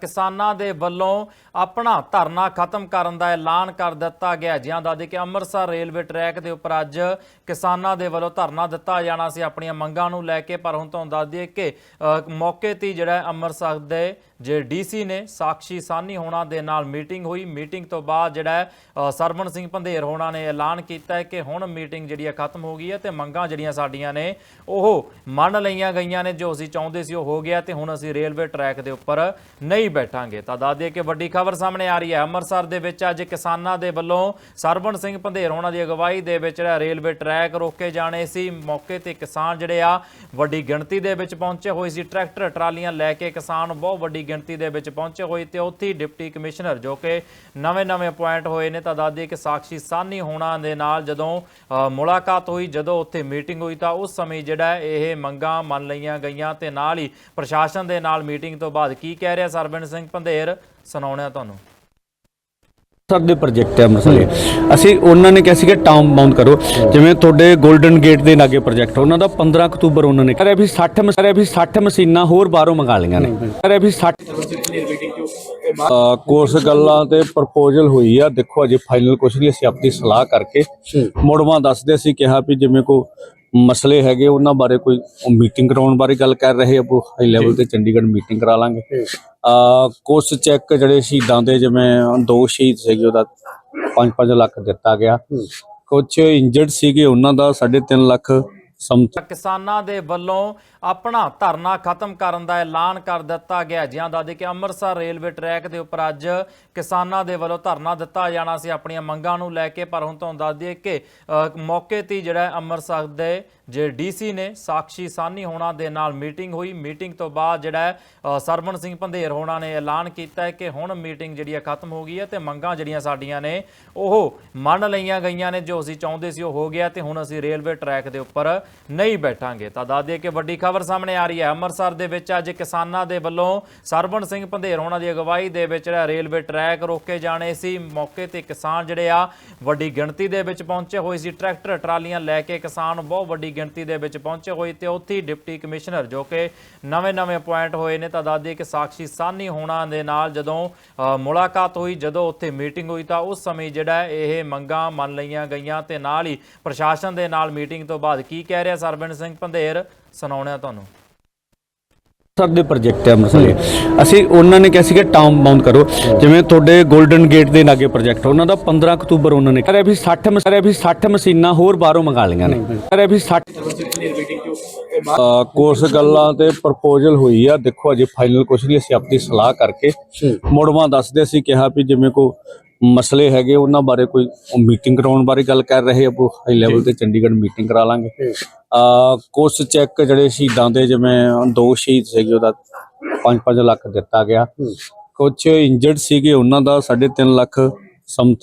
ਕਿਸਾਨਾਂ ਦੇ ਵੱਲੋਂ ਆਪਣਾ ਧਰਨਾ ਖਤਮ ਕਰਨ ਦਾ ਐਲਾਨ ਕਰ ਦਿੱਤਾ ਗਿਆ। ਜਿਹਾਂ ਦੱਸਦੇ ਕਿ ਅੰਮ੍ਰਿਤਸਰ ਰੇਲਵੇ ਟਰੈਕ ਦੇ ਉੱਪਰ ਅੱਜ ਕਿਸਾਨਾਂ ਦੇ ਵੱਲੋਂ ਧਰਨਾ ਦਿੱਤਾ ਜਾਣਾ ਸੀ ਆਪਣੀਆਂ ਮੰਗਾਂ ਨੂੰ ਲੈ ਕੇ। ਪਰ ਹੁਣ ਤੁਹਾਨੂੰ ਦੱਸ ਦਈਏ ਕਿ ਮੌਕੇ ਤੇ ਜਿਹੜਾ ਅੰਮ੍ਰਿਤਸਰ ਦੇ ਜੇ ਡੀਸੀ ਨੇ ਸਾਕਸ਼ੀ ਸਾਨੀ ਹੋਣਾ ਦੇ ਨਾਲ ਮੀਟਿੰਗ ਹੋਈ। ਮੀਟਿੰਗ ਤੋਂ ਬਾਅਦ ਜਿਹੜਾ ਸਰਵਣ ਸਿੰਘ ਪੰਧੇਰ ਹੋਣਾ ਨੇ ਐਲਾਨ ਕੀਤਾ ਹੈ ਕਿ ਹੁਣ ਮੀਟਿੰਗ ਜਿਹੜੀ ਹੈ ਖਤਮ ਹੋ ਗਈ ਹੈ ਤੇ ਮੰਗਾਂ ਜਿਹੜੀਆਂ ਸਾਡੀਆਂ ਨੇ, ਉਹ ਮੰਨ ਲਈਆਂ ਗਈਆਂ ਨੇ। ਜੋ ਅਸੀਂ ਚਾਹੁੰਦੇ ਸੀ ਉਹ ਹੋ ਗਿਆ ਤੇ ਹੁਣ ਅਸੀਂ ਰੇਲਵੇ ਟਰੈਕ ਦੇ ਉੱਪਰ ਨਹੀਂ ਬੈਠਾਂਗੇ। ਤਾਂ ਦੱਸ ਦਈਏ ਕਿ ਵੱਡੀ ਖਬਰ ਸਾਹਮਣੇ ਆ ਰਹੀ ਹੈ। ਅੰਮ੍ਰਿਤਸਰ ਦੇ ਵਿੱਚ ਅੱਜ ਕਿਸਾਨਾਂ ਦੇ ਵੱਲੋਂ ਸਰਵਣ ਸਿੰਘ ਪੰਧੇਰ ਹੋਣਾ ਦੀ ਅਗਵਾਈ ਦੇ ਵਿੱਚ ਜਿਹੜਾ ਰੇਲਵੇ ਟਰੈਕ ਰੋਕੇ ਜਾਣੇ ਸੀ। ਮੌਕੇ ਤੇ ਕਿਸਾਨ ਜਿਹੜੇ ਆ ਵੱਡੀ ਗਿਣਤੀ ਦੇ ਵਿੱਚ ਪਹੁੰਚੇ ਹੋਏ ਸੀ। ਟਰੈਕਟਰ ਟਰਾਲੀਆਂ ਲੈ ਕੇ ਕਿਸਾਨ ਬਹੁਤ ਵੱਡੀ ਗਿਣਤੀ ਦੇ ਵਿੱਚ ਪਹੁੰਚੇ ਹੋਏ ਤੇ ਉੱਥੇ ਡਿਪਟੀ ਕਮਿਸ਼ਨਰ ਜੋ ਕਿ ਨਵੇਂ-ਨਵੇਂ ਅਪਾਇੰਟ ਹੋਏ ਨੇ। ਤਾਂ ਦੱਸ ਦਈਏ ਕਿ ਸਾਕਸ਼ੀ ਸਾਨੀ ਹੋਣਾ ਦੇ ਨਾਲ ਜਦੋਂ ਅ, ਮੁਲਾਕਾਤ ਹੋਈ ਜਦੋਂ ਉੱਥੇ ਮੀਟਿੰਗ ਹੋਈ ਤਾਂ ਉਸ ਸਮੇਂ ਜਿਹੜਾ ਇਹ ਮੰਗਾਂ ਮੰਨ ਲਈਆਂ ਗਈਆਂ ਤੇ ਨਾਲ ਹੀ ਪ੍ਰਸ਼ਾਸਨ ਦੇ ਨਾਲ ਮੀਟਿੰਗ ਤੋਂ ਬਾਅਦ ਕੀ ਕਹਿ ਰਿਹਾ ਸਰਬਨ ਸਿੰਘ ਪੰਧੇਰ ਸੁਣਾਉਣਿਆ ਤੁਹਾਨੂੰ। ਸਰ ਦੇ ਪ੍ਰੋਜੈਕਟ ਹੈ ਦੇ ਅਸੀਂ ਉਹਨਾਂ ਨੇ ਕਿਹਾ ਸੀ ਕਿ ਟਾਊਨ ਬਾਉਂਡ ਕਰੋ। ਜਿਵੇਂ ਤੁਹਾਡੇ 골ਡਨ ਗੇਟ ਦੇ ਲਾਗੇ ਪ੍ਰੋਜੈਕਟ ਉਹਨਾਂ ਦਾ 15 ਅਕਤੂਬਰ ਉਹਨਾਂ ਨੇ ਕਰਿਆ ਵੀ 60 ਮਸ- ਕਰਿਆ ਵੀ 60 ਮਸ਼ੀਨਾਂ ਹੋਰ ਬਾਹਰੋਂ ਮੰਗਾ ਲਈਆਂ ਨੇ। ਕਰਿਆ ਵੀ 60 ਕੋਰਸ ਗੱਲਾਂ ਤੇ ਪ੍ਰਪੋਜ਼ਲ ਹੋਈ ਆ। ਦੇਖੋ ਅਜੇ ਫਾਈਨਲ ਕੁਝ ਨਹੀਂ। ਅਸੀਂ ਆਪਣੀ ਸਲਾਹ ਕਰਕੇ ਮੋੜਵਾ ਦੱਸਦੇ। ਸੀ ਕਿਹਾ ਵੀ ਜਿਵੇਂ ਕੋ ਮਸਲੇ ਹੈਗੇ ਉਹਨਾਂ ਬਾਰੇ ਕੋਈ ਮੀਟਿੰਗ ਕਰਾਉਣ ਬਾਰੇ ਗੱਲ ਕਰ ਰਹੇ ਆ ਹਾਈ ਲੈਵਲ ਤੇ ਚੰਡੀਗੜ੍ਹ ਮੀਟਿੰਗ ਕਰਾ ਲਾਂਗੇ। ਆ ਕੋਰਸ ਚੈੱਕ ਜਿਹੜੇ ਸ਼ਹੀਦਾਂ ਦੇ ਜਿਵੇਂ ਦੋ ਸ਼ਹੀਦ ਸੀਗੇ ਉਹਦਾ 5-5 ਲੱਖ ਦਿੱਤਾ ਗਿਆ। ਕੁਝ ਇੰਜਰਡ ਸੀਗੇ ਉਹਨਾਂ ਦਾ 3.5 ਲੱਖ ਕਿਸਾਨਾਂ ਦੇ ਵੱਲੋਂ ਆਪਣਾ ਧਰਨਾ ਖਤਮ ਕਰਨ ਦਾ ਐਲਾਨ ਕਰ ਦਿੱਤਾ ਗਿਆ। ਜਿਹਾਂ ਦੱਸਦੇ ਕਿ ਅੰਮ੍ਰਿਤਸਰ ਰੇਲਵੇ ਟਰੈਕ ਦੇ ਉੱਪਰ ਅੱਜ ਕਿਸਾਨਾਂ ਦੇ ਵੱਲੋਂ ਧਰਨਾ ਦਿੱਤਾ ਜਾਣਾ ਸੀ। ਆਪਣੀਆਂ ਮੰਗਾਂ ਨੂੰ ਲੈ ਕੇ ਪਰ ਹੁਣ ਤੁਹਾਨੂੰ ਦੱਸ ਦਈਏ ਕਿ ਅ, ਮੌਕੇ ਤੇ ਜਿਹੜਾ ਅੰਮ੍ਰਿਤਸਰ ਦੇ ਜੇ ਡੀਸੀ ਨੇ ਸਾਕਸ਼ੀ ਸਾਨੀ ਹੋਣਾ ਦੇ ਨਾਲ ਮੀਟਿੰਗ ਹੋਈ ਮੀਟਿੰਗ ਤੋਂ ਬਾਅਦ ਜਿਹੜਾ ਹੈ, ਸਰਵਣ ਸਿੰਘ ਪੰਧੇਰ ਹੋਣਾ ਨੇ ਐਲਾਨ ਕੀਤਾ ਹੈ ਕਿ ਹੁਣ ਮੀਟਿੰਗ ਜਿਹੜੀ ਹੈ ਖਤਮ ਹੋ ਗਈ ਹੈ ਤੇ ਮੰਗਾਂ ਜਿਹੜੀਆਂ ਸਾਡੀਆਂ ਨੇ ਉਹ ਮੰਨ ਲਈਆਂ ਗਈਆਂ ਨੇ ਜੋ ਅਸੀਂ ਚਾਹੁੰਦੇ ਸੀ ਉਹ ਹੋ ਗਿਆ ਤੇ ਹੁਣ ਅਸੀਂ ਰੇਲਵੇ ਟਰੈਕ ਦੇ ਉੱਪਰ ਨਹੀਂ ਬੈਠਾਂਗੇ। ਤਾਂ ਦੱਸ ਦਈਏ ਕਿ ਵੱਡੀ ਖਬਰ ਸਾਹਮਣੇ ਆ ਰਹੀ ਹੈ ਅੰਮ੍ਰਿਤਸਰ ਦੇ ਵਿੱਚ ਅੱਜ ਕਿਸਾਨਾਂ ਦੇ ਵੱਲੋਂ ਸਰਵਣ ਸਿੰਘ ਪੰਧੇਰ ਹੋਣਾ ਦੀ ਅਗਵਾਈ ਦੇ ਵਿੱਚ ਜਿਹੜਾ ਰੇਲਵੇ ਟਰੈਕ ਰੋਕੇ ਜਾਣੇ ਸੀ। ਮੌਕੇ ਤੇ ਕਿਸਾਨ ਜਿਹੜੇ ਆ ਵੱਡੀ ਗਿਣਤੀ ਦੇ ਵਿੱਚ ਪਹੁੰਚੇ ਹੋਏ ਸੀ। ਟਰੈਕਟਰ ਟਰਾਲੀਆਂ ਲੈ ਕੇ ਕਿਸਾਨ ਬਹੁਤ ਵੱਡੀ ਗਿਣਤੀ ਦੇ ਵਿੱਚ ਪਹੁੰਚੇ ਹੋਏ ਤੇ ਉੱਥੇ ਹੀ ਡਿਪਟੀ ਕਮਿਸ਼ਨਰ ਜੋ ਕਿ ਨਵੇਂ-ਨਵੇਂ ਅਪਾਇੰਟ ਹੋਏ ਨੇ, ਤਾਂ ਦੱਸ ਦਈਏ ਕਿ ਸਾਕਸ਼ੀ ਸਾਨੀ ਹੋਣਾ ਦੇ ਨਾਲ ਜਦੋਂ ਮੁਲਾਕਾਤ ਹੋਈ, ਜਦੋਂ ਉੱਥੇ ਮੀਟਿੰਗ ਹੋਈ, ਤਾਂ ਉਸ ਸਮੇਂ ਜਿਹੜਾ ਇਹ ਮੰਗਾਂ ਮੰਨ ਲਈਆਂ ਗਈਆਂ ਤੇ ਨਾਲ ਹੀ ਪ੍ਰਸ਼ਾਸਨ ਦੇ ਨਾਲ ਮੀਟਿੰਗ ਤੋਂ ਬਾਅਦ ਕੀ ਕਹਿ ਰਿਹਾ ਸਰਬਨ ਸਿੰਘ ਪੰਧੇਰ ਸੁਣਾਉਣਾ ਤੁਹਾਨੂੰ। ਸਰ ਦੇ ਪ੍ਰੋਜੈਕਟ ਹੈ ਅੰਮ੍ਰਿਤਸਰ ਦੇ। ਅਸੀਂ ਉਹਨਾਂ ਨੇ ਕਿਹਾ ਸੀ ਕਿ ਟਾਊਨ ਬਾਉਂਡ ਕਰੋ। ਜਿਵੇਂ ਤੁਹਾਡੇ 골ਡਨ ਗੇਟ ਦੇ ਲਾਗੇ ਪ੍ਰੋਜੈਕਟ ਉਹਨਾਂ ਦਾ 15 ਅਕਤੂਬਰ ਉਹਨਾਂ ਨੇ ਕਰਿਆ ਵੀ 60 ਮਸ- ਕਰਿਆ ਵੀ 60 ਮਸ਼ੀਨਾਂ ਹੋਰ ਬਾਹਰੋਂ ਮੰਗਾ ਲਈਆਂ ਨੇ। ਕਰਿਆ ਵੀ 60 ਕੋਰਸ ਗੱਲਾਂ ਤੇ ਪ੍ਰਪੋਜ਼ਲ ਹੋਈ ਆ। ਦੇਖੋ ਅਜੇ ਫਾਈਨਲ ਕੁਝ ਨਹੀਂ ਅਸੀਂ ਆਪਣੀ ਸਲਾਹ ਕਰਕੇ ਮੋੜਵਾ ਦੱਸਦੇ ਸੀ ਕਿਹਾ ਵੀ ਜਿਵੇਂ ਕੋ ਮਸਲੇ ਹੈਗੇ ਉਹਨਾਂ ਬਾਰੇ ਕੋਈ ਮੀਟਿੰਗ ਕਰਾਉਣ ਬਾਰੇ ਗੱਲ ਕਰ ਰਹੇ ਆ ਉਹ ਹਾਈ ਲੈਵਲ ਤੇ ਚੰਡੀਗੜ੍ਹ ਮੀਟਿੰਗ ਕਰਾ ਲਾਂਗੇ। ਆ ਕੋਰਸ ਚੈੱਕ ਜਿਹੜੇ ਸ਼ਹੀਦਾਂ ਦੇ ਜਿਵੇਂ ਦੋ ਸ਼ਹੀਦ ਸੀਗੇ ਉਹਦਾ 5-5 ਲੱਖ ਦਿੱਤਾ ਗਿਆ। ਕੁਝ ਇੰਜਰਡ ਸੀਗੇ ਉਹਨਾਂ ਦਾ 3.5 ਲੱਖ ਸਮਥਿੰਗ